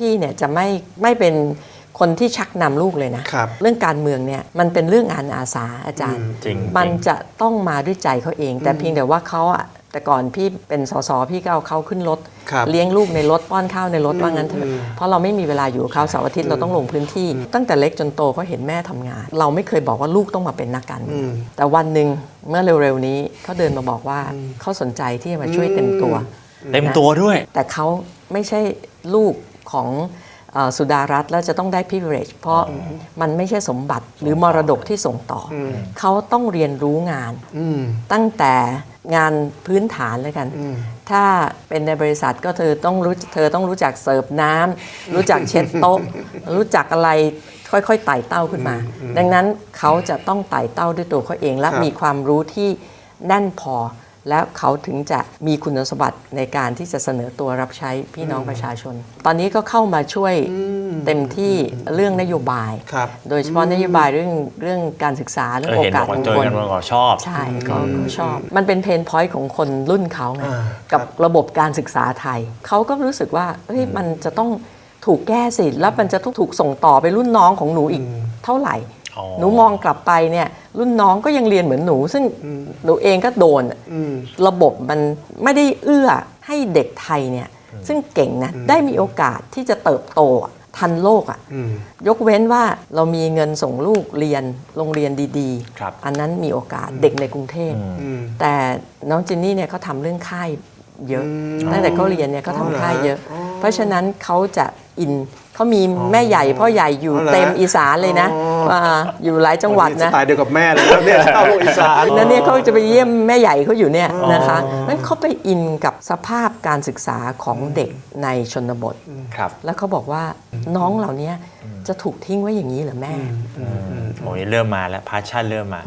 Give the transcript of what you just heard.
พี่เนี่ยจะไม่ไม่เป็นคนที่ชักนำลูกเลยนะครับเรื่องการเมืองเนี่ยมันเป็นเรื่องงานอาสาอาจารย์อืมจริงมันจริงจะต้องมาด้วยใจเขาเอง แต่เพียงแต่ว่าเขาอะแต่ก่อนพี่เป็นสสพี่ก็เอาเขาขึ้นรถครับเลี้ยงลูกในรถป้อนข้าวในรถว่างั้นเถอือะมเพราะเราไม่มีเวลาอยู่กับเขาเสาร์อาทิตย์เราต้องลงพื้นที่ ตั้งแต่เล็กจนโตเขาเห็นแม่ทำงาน เราไม่เคยบอกว่าลูกต้องมาเป็นนักการเมืองอืมแต่วันหนึ่งเมื่อเร็วๆนี้เขาเดินมาบอกว่าเขาสนใจที่จะมาช่วยเต็มตัว เต็มตัวด้วย แต่เขาไม่ใช่ลูก ของเอ่อสุดารัตน์แล้วจะต้องได้ privilege เพราะมันไม่ใช่สมบัติหรือมรดกที่ส่งต่ออเขาต้องเรียนรู้งานอืมตั้งแต่งานพื้นฐานเลยกันอืมถ้าเป็นในบริษัทก็เธอต้องรู้เธอต้องรู้จักเสิร์ฟน้ำรู้จักเช็ดโต๊ะ รู้จักอะไรค่อยๆไต่เต้าขึ้นมา ดังนั้นเขาจะต้องไต่เต้าด้วยตัวเขาเองและครับมีความรู้ที่แน่นพอ แล้วเขาถึงจะมีคุณสมบัติในการที่จะเสนอตัวรับใช้พี่น้องประชาชน ตอนนี้ก็เข้ามาช่วยเต็มที่เรื่องนโยบายครับโดยเฉพาะนโยบายเรื่องเรื่องการศึกษาเรื่เอองอโอเห็นบกาอสกว่าของเจอคนกันมาก่อนชอบ ใช่เขาเขาชอบ มันเป็นเพนพอยต์ของคนรุ่นเขาไงอ่ากับครับระบบการศึกษาไทย เขาก็รู้สึกว่าเฮ้ยมันจะต้องถูกแก้สิแล้วมันจะต้องถูกส่งต่อไปรุ่นน้องของหนูอีกเท่าไหร่อ๋อ หนูมองกลับไปเนี่ยรุ่นน้องก็ยังเรียนเหมือนหนู ซึ่งหนูเองก็โดนอืมระบบมันไม่ได้เอื้อให้เด็กไทยเนี่ยซึ่งเก่งนะได้มีโอกาสที่จะเติบโตอะทันโลกอะอืมยกเว้นว่าเรามีเงินส่งลูกเรียนโรงเรียนดีครับอันนั้นมีโอกาสเด็กในกรุงเทพอืมแต่น้องจินนี่เนี่ยเขาทำเรื่องค่ายเยอะอืมตั้งแต่เขาเรียนเนี่ยเขาอ๋อเหรอทำค่ายเยอะอ๋อ เพราะฉะนั้นเขาจะอินเขามีแม่ใหญ่พ่อใหญ่อยู่อ๋อเหรอเต็มอีสานเลยนะอ๋ออ่าอยู่หลายจังหวัดนะสไตล์เดียวกับแม่เลยนะเนี่ยเข้าโลกอีสานแล้วเนี่ยเขาจะไปเยี่ยมแม่ใหญ่เขาอยู่เนี่ยนะคะนั้นเขาไปอินกับสภาพการศึกษาของเด็กในชนบทครับแล้วเขาบอกว่าน้องเหล่านี้จะถูกทิ้งไว้อย่างนี้เหรอแม่โอ้ยเริ่มมาแล้วพาชั่นเริ่มมา